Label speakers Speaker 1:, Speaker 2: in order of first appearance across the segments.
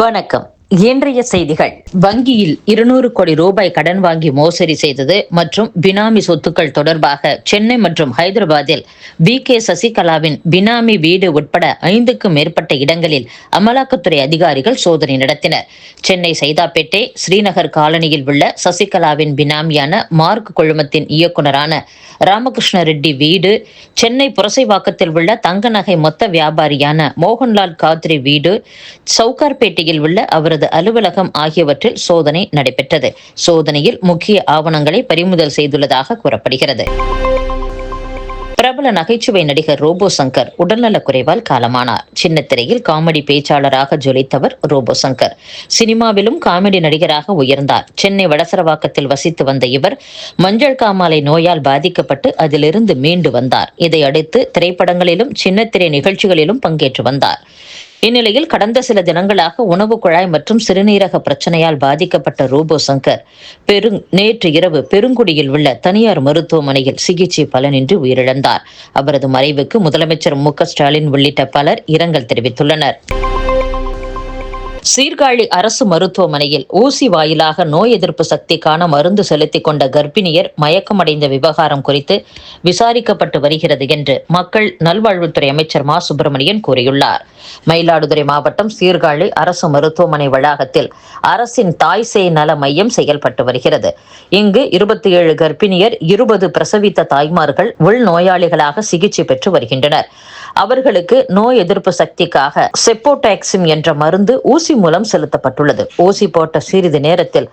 Speaker 1: வணக்கம் இன்றைய செய்திகள் வங்கியில் இருநூறு கோடி ரூபாய் கடன் வாங்கி மோசடி செய்தது மற்றும் பினாமி சொத்துக்கள் தொடர்பாக சென்னை மற்றும் ஹைதராபாத்தில் வி கே சசிகலாவின் பினாமி வீடு உட்பட ஐந்துக்கும் மேற்பட்ட இடங்களில் அமலாக்கத்துறை அதிகாரிகள் சோதனை நடத்தினர் சென்னை சைதாப்பேட்டை ஸ்ரீநகர் காலனியில் உள்ள சசிகலாவின் பினாமியான மார்க் குழுமத்தின் இயக்குநரான ராமகிருஷ்ண ரெட்டி வீடு சென்னை புரசைவாக்கத்தில் உள்ள தங்க நகை மொத்த வியாபாரியான மோகன்லால் காத்ரி வீடு சவுகார்பேட்டையில் உள்ள அவரது அவரது அலுவலகம் ஆகியவற்றில் சோதனை நடைபெற்றது சோதனையில் முக்கிய ஆவணங்களை பறிமுதல் செய்துள்ளதாக கூறப்படுகிறது பிரபல நகைச்சுவை நடிகர் ரோபோ சங்கர் உடல்நலக் குறைவால் காலமானார் சின்ன திரையில் காமெடி பேச்சாளராக ஜொலித்தவர் ரோபோ சங்கர் சினிமாவிலும் காமெடி நடிகராக உயர்ந்தார் சென்னை வடசரவாக்கத்தில் வசித்து வந்த இவர் மஞ்சள் காமாலை நோயால் பாதிக்கப்பட்டு அதிலிருந்து மீண்டு வந்தார் இதையடுத்து திரைப்படங்களிலும் சின்னத்திரை நிகழ்ச்சிகளிலும் பங்கேற்று வந்தார் இந்நிலையில் கடந்த சில தினங்களாக உணவு குழாய் மற்றும் சிறுநீரக பிரச்சனையால் பாதிக்கப்பட்ட ரோபோ சங்கர் பெரு நேற்று இரவு பெருங்குடியில் உள்ள தனியார் மருத்துவமனையில் சிகிச்சை பலனின்றி உயிரிழந்தார் அவரது மறைவுக்கு முதலமைச்சர் மு ஸ்டாலின் உள்ளிட்ட பலர் இரங்கல் தெரிவித்துள்ளனர் சீர்காழி அரசு மருத்துவமனையில் ஊசி வாயிலாக நோய் எதிர்ப்பு சக்திக்கான மருந்து செலுத்திக் கொண்ட கர்ப்பிணியர் மயக்கமடைந்த விவகாரம் குறித்து விசாரிக்கப்பட்டு வருகிறது என்று மக்கள் நல்வாழ்வுத்துறை அமைச்சர் மா சுப்பிரமணியன் கூறியுள்ளார் மயிலாடுதுறை மாவட்டம் சீர்காழி அரசு மருத்துவமனை வளாகத்தில் அரசின் தாய் நல மையம் செயல்பட்டு வருகிறது இங்கு இருபத்தி ஏழு கர்ப்பிணியர் இருபது பிரசவித்த தாய்மார்கள் உள்நோயாளிகளாக சிகிச்சை பெற்று வருகின்றனர் அவர்களுக்கு நோய் எதிர்ப்பு சக்திக்காக செப்போடாக்சிம் என்ற மருந்து ஊசி மூலம் செலுத்தப்பட்டுள்ளது ஊசி போட்ட சிறிது நேரத்தில்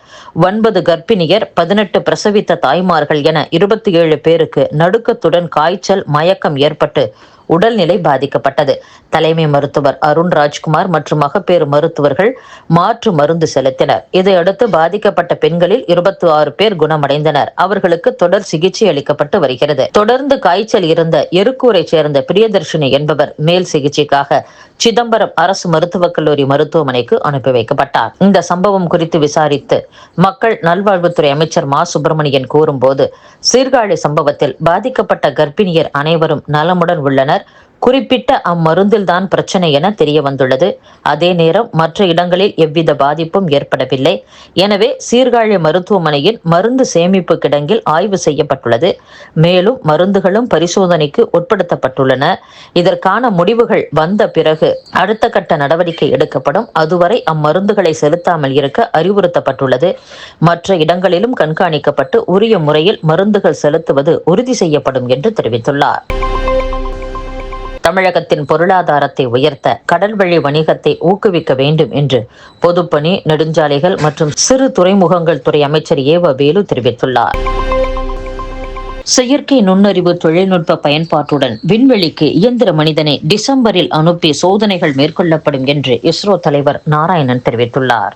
Speaker 1: ஒன்பது கர்ப்பிணியர் பதினெட்டு பிரசவித்த தாய்மார்கள் என இருபத்தி ஏழு பேருக்கு நடுக்கத்துடன் காய்ச்சல் மயக்கம் ஏற்பட்டு உடல்நிலை பாதிக்கப்பட்டது தலைமை மருத்துவர் அருண் ராஜ்குமார் மற்றும் மகப்பேறு மருத்துவர்கள் மாற்று மருந்து செலுத்தினர் இதையடுத்து பாதிக்கப்பட்ட பெண்களில் இருபத்தி ஆறு பேர் குணமடைந்தனர் அவர்களுக்கு தொடர் சிகிச்சை அளிக்கப்பட்டு வருகிறது தொடர்ந்து காய்ச்சல் இருந்த எருக்கூரை சேர்ந்த பிரியதர்ஷினி என்பவர் மேல் சிகிச்சைக்காக சிதம்பரம் அரசு மருத்துவக் கல்லூரி மருத்துவமனைக்கு அனுப்பி வைக்கப்பட்டார் இந்த சம்பவம் குறித்து விசாரித்து மக்கள் நல்வாழ்வுத்துறை அமைச்சர் மா சுப்பிரமணியன் கூறும்போது சீர்காழி சம்பவத்தில் பாதிக்கப்பட்ட கர்ப்பிணியர் அனைவரும் நலமுடன் உள்ளனர் பின்னர் குறிப்பிட்ட அம்மருந்தில் பிரச்சனை என தெரிய வந்துள்ளது அதே நேரம் மற்ற இடங்களில் எவ்வித பாதிப்பும் ஏற்படவில்லை எனவே சீர்காழி மருத்துவமனையின் மருந்து சேமிப்பு கிடங்கில் ஆய்வு செய்யப்பட்டுள்ளது மேலும் மருந்துகளும் பரிசோதனைக்கு உட்படுத்தப்பட்டுள்ளன இதற்கான முடிவுகள் வந்த பிறகு அடுத்த கட்ட நடவடிக்கை எடுக்கப்படும் அதுவரை அம்மருந்துகளை செலுத்தாமல் இருக்க அறிவுறுத்தப்பட்டுள்ளது மற்ற இடங்களிலும் கண்காணிக்கப்பட்டு உரிய முறையில் மருந்துகள் செலுத்துவது உறுதி செய்யப்படும் என்று தெரிவித்துள்ளார் தமிழகத்தின் பொருளாதாரத்தை உயர்த்த கடல் வழி வணிகத்தை ஊக்குவிக்க வேண்டும் என்று பொதுப்பணி நெடுஞ்சாலைகள் மற்றும் சிறு துறைமுகங்கள் துறை அமைச்சர் ஏவ வேலு தெரிவித்துள்ளார் செயற்கை நுண்ணறிவு தொழில்நுட்ப பயன்பாட்டுடன் விண்வெளிக்கு இயந்திர மனிதனை டிசம்பரில் அனுப்பி சோதனைகள் மேற்கொள்ளப்படும் என்று இஸ்ரோ தலைவர் நாராயணன் தெரிவித்துள்ளார்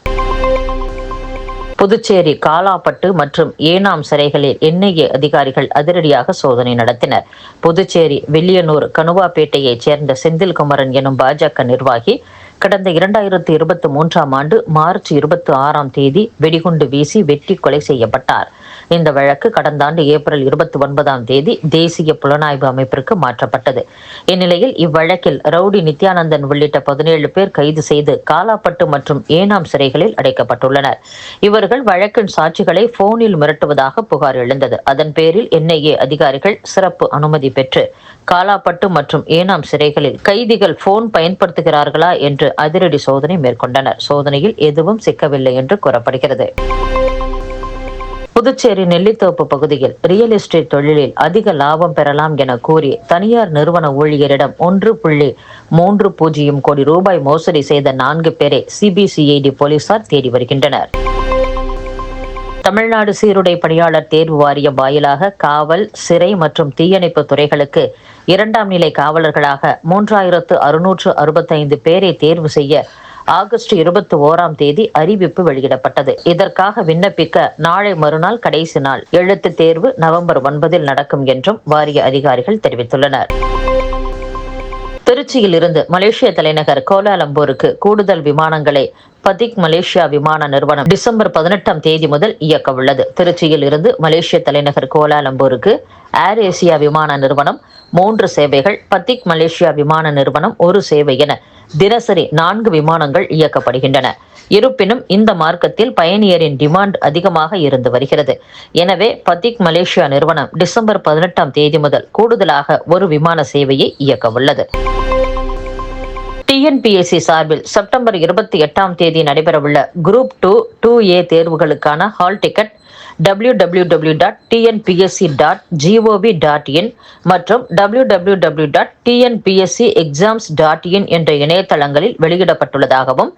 Speaker 1: புதுச்சேரி காலாப்பட்டு மற்றும் ஏனாம் சிறைகளில் என்ஐஏ அதிகாரிகள் அதிரடியாக சோதனை நடத்தினர் புதுச்சேரி வில்லியனூர் கனுவாப்பேட்டையைச் சேர்ந்த செந்தில்குமரன் எனும் பாஜக நிர்வாகி கடந்த இரண்டாயிரத்தி இருபத்தி மூன்றாம் ஆண்டு மார்ச் இருபத்தி ஆறாம் தேதி வெடிகுண்டு வீசி வெட்டி கொலை செய்யப்பட்டார் இந்த வழக்கு கடந்த ஆண்டு ஏப்ரல் இருபத்தி ஒன்பதாம் தேதி தேசிய புலனாய்வு அமைப்பிற்கு மாற்றப்பட்டது இந்நிலையில் இவ்வழக்கில் ரவுடி நித்யானந்தன் உள்ளிட்ட பதினேழு பேர் கைது செய்து காலாப்பட்டு மற்றும் ஏனாம் சிறைகளில் அடைக்கப்பட்டுள்ளனர் இவர்கள் வழக்கின் சாட்சிகளை போனில் மிரட்டுவதாக புகார் எழுந்தது அதன் பேரில் என்ஐஏ அதிகாரிகள் சிறப்பு அனுமதி பெற்று காலாப்பட்டு மற்றும் ஏனாம் சிறைகளில் கைதிகள் போன் பயன்படுத்துகிறார்களா என்று அதிரடி சோதனை மேற்கொண்டனர் சோதனையில் எதுவும் சிக்கவில்லை என்று கூறப்படுகிறது புதுச்சேரி நெல்லித்தோப்பு பகுதியில் ரியல் எஸ்டேட் தொழிலில் அதிக லாபம் பெறலாம் என கூறி தனியார் நிறுவன ஊழியரிடம் ஒன்று புள்ளி மூன்று பூஜ்ஜியம் கோடி ரூபாய் மோசடி செய்த நான்கு பேரை சிபிசிஐடி போலீசார் தேடி வருகின்றனர் தமிழ்நாடு சீருடை பணியாளர் தேர்வு வாரியம் வாயிலாக காவல் சிறை மற்றும் தீயணைப்பு துறைகளுக்கு இரண்டாம் நிலை காவலர்களாக மூன்றாயிரத்து அறுநூற்று அறுபத்தைந்து பேரை தேர்வு செய்ய ஆகஸ்ட் இருபத்தி ஓராம் தேதி அறிவிப்பு வெளியிடப்பட்டது இதற்காக விண்ணப்பிக்க நாளை மறுநாள் கடைசி நாள் எழுத்து தேர்வு நவம்பர் ஒன்பதில் நடக்கும் என்றும் வாரிய அதிகாரிகள் தெரிவித்துள்ளனர் திருச்சியில் இருந்து மலேசிய தலைநகர் கோலாலம்பூருக்கு கூடுதல் விமானங்களை பதிக் மலேசியா விமான நிறுவனம் டிசம்பர் பதினெட்டாம் தேதி முதல் இயக்க உள்ளது திருச்சியில் இருந்து மலேசிய தலைநகர் கோலாலம்பூருக்கு ஏர் ஏசியா விமான நிறுவனம் மூன்று சேவைகள் பதிக் மலேசியா விமான நிறுவனம் ஒரு சேவை என தினசரி நான்கு விமானங்கள் இயக்கப்படுகின்றன இருப்பினும் இந்த மார்க்கத்தில் பயணியரின் டிமாண்ட் அதிகமாக இருந்து வருகிறது எனவே பத்திக் மலேசியா நிறுவனம் டிசம்பர் பதினெட்டாம் தேதி முதல் கூடுதலாக ஒரு விமான சேவையை இயக்க உள்ளது டிஎன்பிஎஸ்சி சார்பில் செப்டம்பர் இருபத்தி எட்டாம் தேதி நடைபெறவுள்ள குரூப் டூ டூ ஏ தேர்வுகளுக்கான hall ticket W W W dot TNPSC dot gov dot in மற்றும் W W W dot TNPSC exams dot in என்ற இணையதளங்களில் வெளியிடப்பட்டுள்ளதாகவும்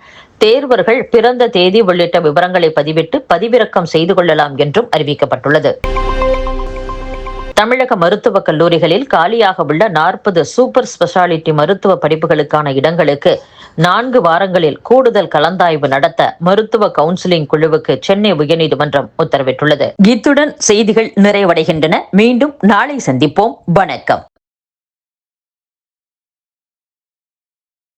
Speaker 1: தேர்வர்கள் பிறந்த தேதி உள்ளிட்ட விவரங்களை பதிவிட்டு பதிவிறக்கம் செய்து கொள்ளலாம் என்றும் அறிவிக்கப்பட்டுள்ளது தமிழக மருத்துவக் கல்லூரிகளில் காலியாக உள்ள நாற்பது சூப்பர் ஸ்பெஷாலிட்டி மருத்துவ படிப்புகளுக்கான இடங்களுக்கு நான்கு வாரங்களில் கூடுதல் கலந்தாய்வு நடத்த மருத்துவ கவுன்சிலிங் குழுவுக்கு சென்னை உயர்நீதிமன்றம் உத்தரவிட்டுள்ளது இத்துடன் செய்திகள் நிறைவடைகின்றன மீண்டும் நாளை சந்திப்போம் வணக்கம்